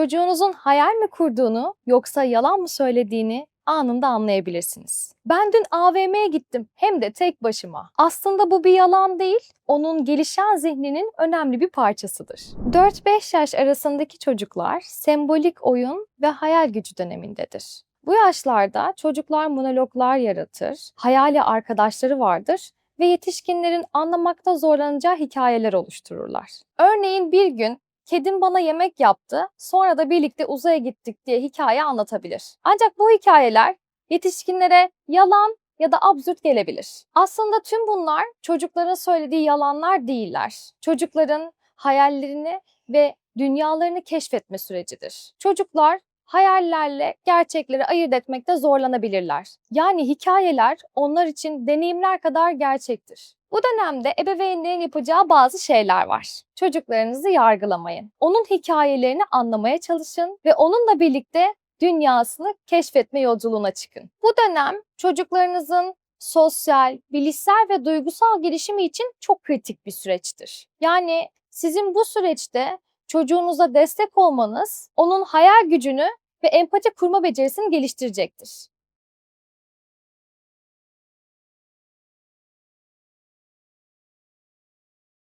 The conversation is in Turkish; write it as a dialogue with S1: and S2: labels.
S1: çocuğunuzun hayal mi kurduğunu yoksa yalan mı söylediğini anında anlayabilirsiniz. Ben dün AVM'ye gittim hem de tek başıma. Aslında bu bir yalan değil, onun gelişen zihninin önemli bir parçasıdır. 4-5 yaş arasındaki çocuklar sembolik oyun ve hayal gücü dönemindedir. Bu yaşlarda çocuklar monologlar yaratır, hayali arkadaşları vardır ve yetişkinlerin anlamakta zorlanacağı hikayeler oluştururlar. Örneğin bir gün kedim bana yemek yaptı, sonra da birlikte uzaya gittik diye hikaye anlatabilir. Ancak bu hikayeler yetişkinlere yalan ya da absürt gelebilir. Aslında tüm bunlar çocukların söylediği yalanlar değiller. Çocukların hayallerini ve dünyalarını keşfetme sürecidir. Çocuklar hayallerle gerçekleri ayırt etmekte zorlanabilirler. Yani hikayeler onlar için deneyimler kadar gerçektir. Bu dönemde ebeveynlerin yapacağı bazı şeyler var. Çocuklarınızı yargılamayın. Onun hikayelerini anlamaya çalışın ve onunla birlikte dünyasını keşfetme yolculuğuna çıkın. Bu dönem çocuklarınızın sosyal, bilişsel ve duygusal gelişimi için çok kritik bir süreçtir. Yani sizin bu süreçte çocuğunuza destek olmanız onun hayal gücünü ve empati kurma becerisini geliştirecektir.